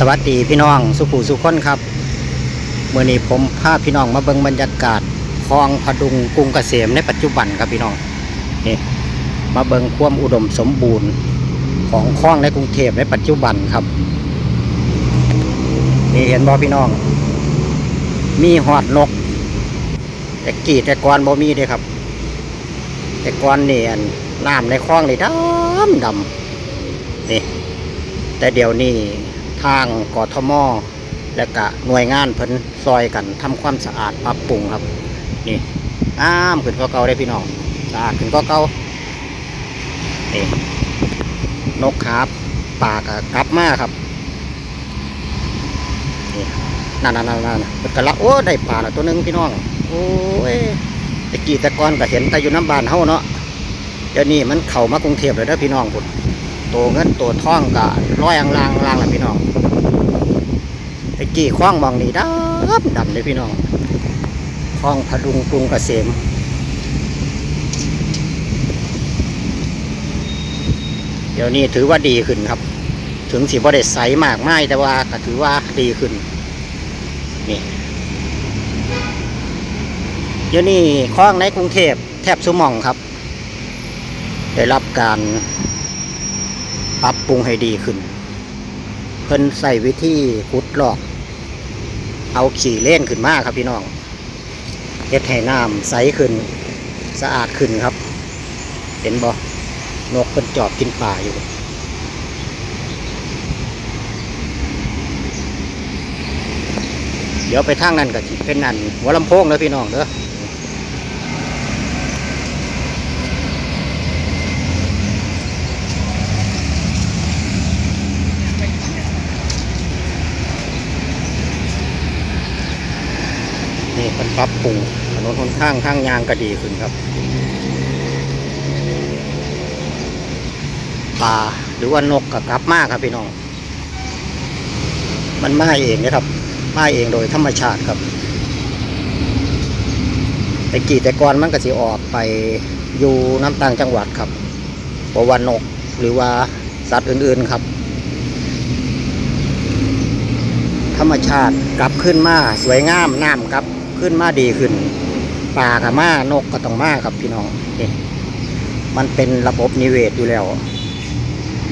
สวัสดีพี่น้องสุขูสุขคนครับเมื่อนี้ผมพาพี่น้องมาเบิ่งบรรยากาศคลองพดุงกรุงเกษมในปัจจุบันครับพี่น้องนี่มาเบิ่งความอุดมสมบูรณ์ของคลองในกรุงเทพในปัจจุบันครับนี่เห็นบ่พี่น้อง มีหอดนกแต่กีแต่ก่อนบ่มีเด้ครับ แต่ก่อนเนี่อันน้ำในคลองนี่ดำดำนี่แต่เดี๋ยวนี้ ทางกทมและกะหน่วยงานเพิ่นซอยกันทำความสะอาดปรับปรุงครับ นี่อ้ามขึ้นก็เก่าได้พี่น้องสะอาดขึ้นก็เก่านี่นกขาปากะกลับมาครับนี่นั่นนั่นนั่นนั่นเป็นกระละโอ้ได้ปลาละตัวหนึงพี่น้องโอ้ยตะกี้ตะกอนก็เห็นแต่อยู่น้ำบานเฮาเนาะเดี๋ยวนี้มันเข้ามากรุงเทพเลยเด้อพี่น้องพุ่น ตัวเงินตัวทองกะร้อยอังลางลางละพี่น้องไอ้กี่คว้างมองนี่ดำดำเลยพี่น้องคลองพดุงกรุงเกษมเดี๋ยวนี้ถือว่าดีขึ้นครับ ถึงสีบ่ได้ใสมากไม่แต่ว่าก็ถือว่าดีขึ้นนี่เดี๋ยวนี้คลองในกรุงเทพแทบสุมองครับ ได้รับการ ปรับปรุงให้ดีขึ้น เพิ่นใส่วิธีขุดลอก เอาขี่เล่นขึ้นมากครับพี่น้องเฮ็ดให้น้ำใสขึ้น สะอาดขึ้นครับ เห็นบ่นกเพิ่นจอบกินป่าอยู่เดี๋ยวไปทางนั้นก็สิเป็นนั่นหัวลำโพงเด้อพี่น้องเด้อ ปรับปรุงถนนหนทางทางยางก็ดีขึ้นครับปลาหรือว่านกก็กลับมากครับพี่น้อง มันมาเองนะครับ มาเองโดยธรรมชาติครับ แต่กี่แต่ก่อนมันก็สิออกไปอยู่น้ำต่างจังหวัดครับเพราะว่านกหรือว่าสัตว์อื่นๆครับ ธรรมชาติกลับขึ้นมาสวยงามน้ำกลับ ขึ้นมาดีขึ้นป่ากับมานกก็ต้องมาครับพี่น้องนี่มันเป็นระบบนิเวศอยู่แล้ว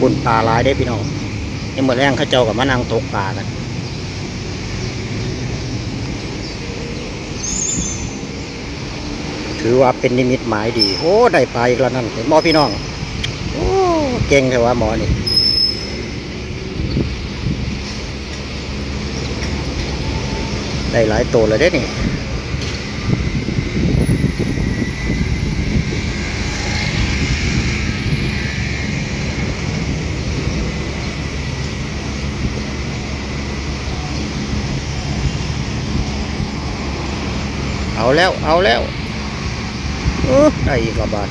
บุญป่าลายได้พี่น้องนี่เมื่อแรงข้าเจ้ากับมานั่งตกป่ากันถือว่าเป็นนิมิตหมายดี โอ้ ได้ปลาอีกแล้วนั่นเห็นหมอพี่น้อง โอ้ เก่งแต่ว่าหมอนี่ ได้หลายตัวเลยเด้นี่เอาแล้ว เอาแล้วเออได้อีกระบาด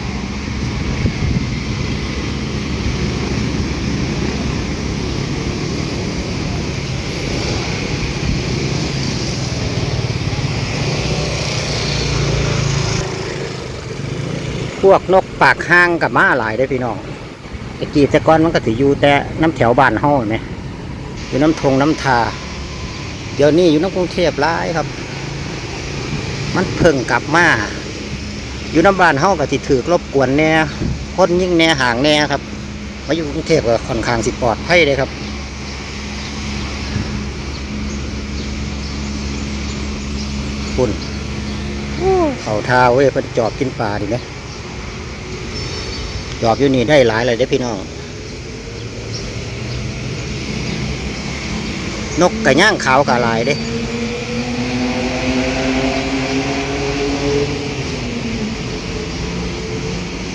พวกนกปากห้างกับม้าหลายได้อพี่น้องตะกี้แต่ก่อนมันก็ถืออยู่แต่น้ำแถวบ้านเฮาเห็นไหมอยู่น้ำทงน้ำทา เดี๋ยวนี้อยู่น้ำกรุงเทพหลายครับ มันเพิ่งกลับมาอยู่น้ำบ้านเฮาก็สิถือรบกวนแหน่คนยิ่งแหน่ห่างแหน่ครับ มาอยู่กรุงเทพก็ค่อนข้างสิปลอดภัยเลยครับคุณเขาทาเว้ยเพิ่นจอบกินปลาดิไหม จอบอยู่นี่ได้หลายเลยเด้พี่น้อง นกกระย่างขาวกะลายเด้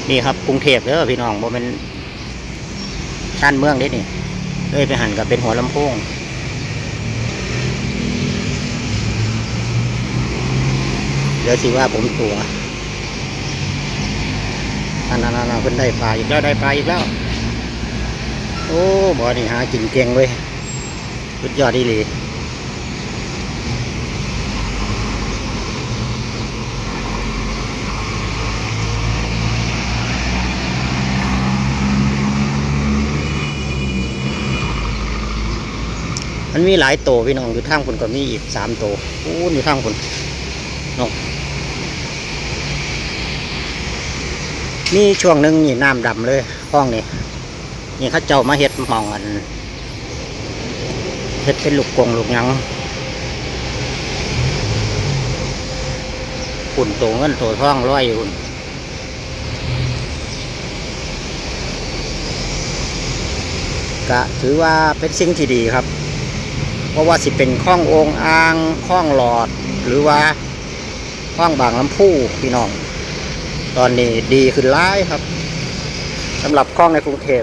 นี่ครับกรุงเทพเด้อพี่น้องบ่เป็นชานเมืองเด้นี่เลยไปหันกับเป็นหัวลำโพงเดี๋ยวสิว่าผมตัว อันนั้นเพิ่นได้ปลาอีกแล้วได้ปลาอีกแล้ว โอ้บ่อนี่หากินเก่งเว้ยสุดยอดดีหลีมันมีหลายโตวพี่น้องอยู่ทางคนก็มีอีกสามโตวโอ้อยู่ทางคนนก มีช่วงหนึ่งนี่น้ำดำเลยคลองนี่นี่เข้าเจ้ามาเฮ็ดหมองอันเฮ็ดเป็นลูกกงลูกยังปุ่นโตเงินโตทองร้อยอยู่พุ่นก็ถือว่าเป็นสิ่งที่ดีครับ เพราะว่าสิเป็นข้ององค์อ่างข้องหลอด หรือว่าข้องบางลำพูพี่น้อง ตอนนี้ดีขึ้นร้ายครับสำหรับข้องในกรุงเทพ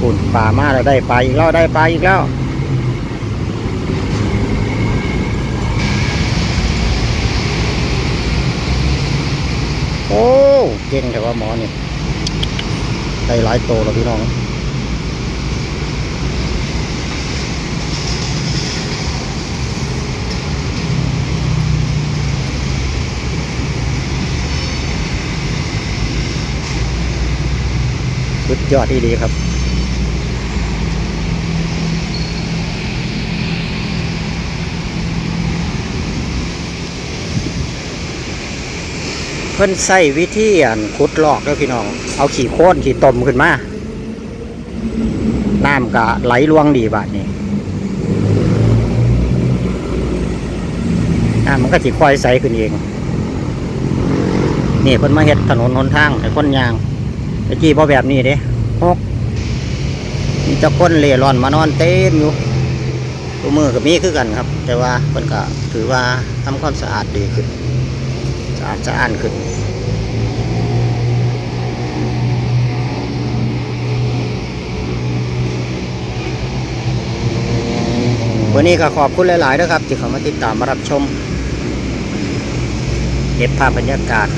ปุ่นป่ามาแล้วได้ปลาอีกแล้วได้ปลาอีกแล้วโอ้ เก่งแต่ว่าหมอนี่ได้หลายโตแล้วพี่น้องสุดยอดที่ดีครับ เพิ่นใส่วิธีอันขุดลอกเด้อพี่น้อง เอาขี้โคลนขี้ตมขึ้นมา น้ำก็ไหลลวงดีบาดนี้น้ำมันก็สิค่อยใสขึ้นเองนี่เพิ่นมาเฮ็ดถนนหนทางให้คนยางตะกี้บ่แบบนี้เด้ฮกมีแตะคนเล่ร่อนมานอนเต็มอยู่ตัวมือก็มีคือกันครับ แต่ว่าเพิ่นก็ถือว่าทำความสะอาดดีขึ้น อาดสะอ้านขึ้นวันนี้ก็ขอบคุณหลายๆนะครับ ที่เข้ามาติดตามมารับชมเก็บภาพบรรยากาศ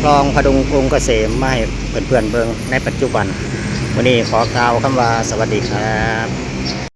คลองพดุงกรุงเกษมมาให้เพื่อนๆเบิงในปัจจุบัน วันนี้ขอกล่าวคำว่าสวัสดีครับ